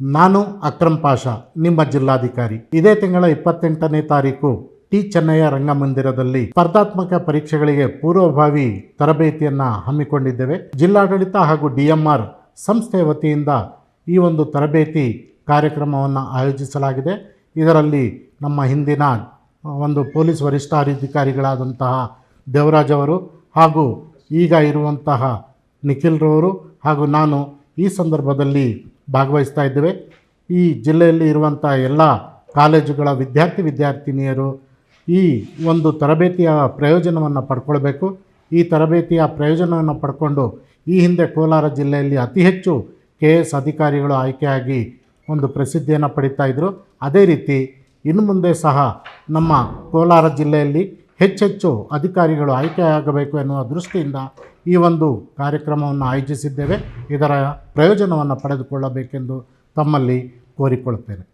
ನಾನು ಅಕ್ರಮ್ ಪಾಷಾ, ನಿಮ್ಮ ಜಿಲ್ಲಾಧಿಕಾರಿ. ಇದೇ ತಿಂಗಳ ಇಪ್ಪತ್ತೆಂಟನೇ ತಾರೀಕು ಟಿ ಚೆನ್ನಯ್ಯ ರಂಗಮಂದಿರದಲ್ಲಿ ಸ್ಪರ್ಧಾತ್ಮಕ ಪರೀಕ್ಷೆಗಳಿಗೆ ಪೂರ್ವಭಾವಿ ತರಬೇತಿಯನ್ನು ಹಮ್ಮಿಕೊಂಡಿದ್ದೇವೆ. ಜಿಲ್ಲಾಡಳಿತ ಹಾಗೂ ಡಿಎಂಆರ್ ಸಂಸ್ಥೆ ವತಿಯಿಂದ ಈ ಒಂದು ತರಬೇತಿ ಕಾರ್ಯಕ್ರಮವನ್ನು ಆಯೋಜಿಸಲಾಗಿದೆ. ಇದರಲ್ಲಿ ನಮ್ಮ ಹಿಂದಿನ ಒಂದು ಪೊಲೀಸ್ ವರಿಷ್ಠಾಧಿಕಾರಿಗಳಾದಂತಹ ದೇವರಾಜ್ ಅವರು ಹಾಗೂ ಈಗ ಇರುವಂತಹ ನಿಖಿಲ್ರವರು ಹಾಗೂ ನಾನು ಈ ಸಂದರ್ಭದಲ್ಲಿ ಭಾಗವಹಿಸ್ತಾ ಇದ್ದೇವೆ. ಈ ಜಿಲ್ಲೆಯಲ್ಲಿ ಇರುವಂಥ ಎಲ್ಲ ಕಾಲೇಜುಗಳ ವಿದ್ಯಾರ್ಥಿ ವಿದ್ಯಾರ್ಥಿನಿಯರು ಈ ಒಂದು ತರಬೇತಿಯ ಪ್ರಯೋಜನವನ್ನು ಪಡ್ಕೊಳ್ಬೇಕು. ಈ ತರಬೇತಿಯ ಪ್ರಯೋಜನವನ್ನು ಪಡ್ಕೊಂಡು ಈ ಹಿಂದೆ ಕೋಲಾರ ಜಿಲ್ಲೆಯಲ್ಲಿ ಅತಿ ಹೆಚ್ಚು ಕೆ ಎಸ್ ಅಧಿಕಾರಿಗಳು ಆಯ್ಕೆಯಾಗಿ ಒಂದು ಪ್ರಸಿದ್ಧಿಯನ್ನು ಪಡಿತಾ ಇದ್ದರು ಅದೇ ರೀತಿ ಇನ್ನು ಮುಂದೆ ಸಹ ನಮ್ಮ ಕೋಲಾರ ಜಿಲ್ಲೆಯಲ್ಲಿ ಹೆಚ್ಚೆಚ್ಚು ಅಧಿಕಾರಿಗಳು ಆಯ್ಕೆಯಾಗಬೇಕು ಎನ್ನುವ ದೃಷ್ಟಿಯಿಂದ ಈ ಒಂದು ಕಾರ್ಯಕ್ರಮವನ್ನು ಆಯೋಜಿಸಿದ್ದೇವೆ. ಇದರ ಪ್ರಯೋಜನವನ್ನು ಪಡೆದುಕೊಳ್ಳಬೇಕೆಂದು ತಮ್ಮಲ್ಲಿ ಕೋರಿಕೊಳ್ಳುತ್ತೇನೆ.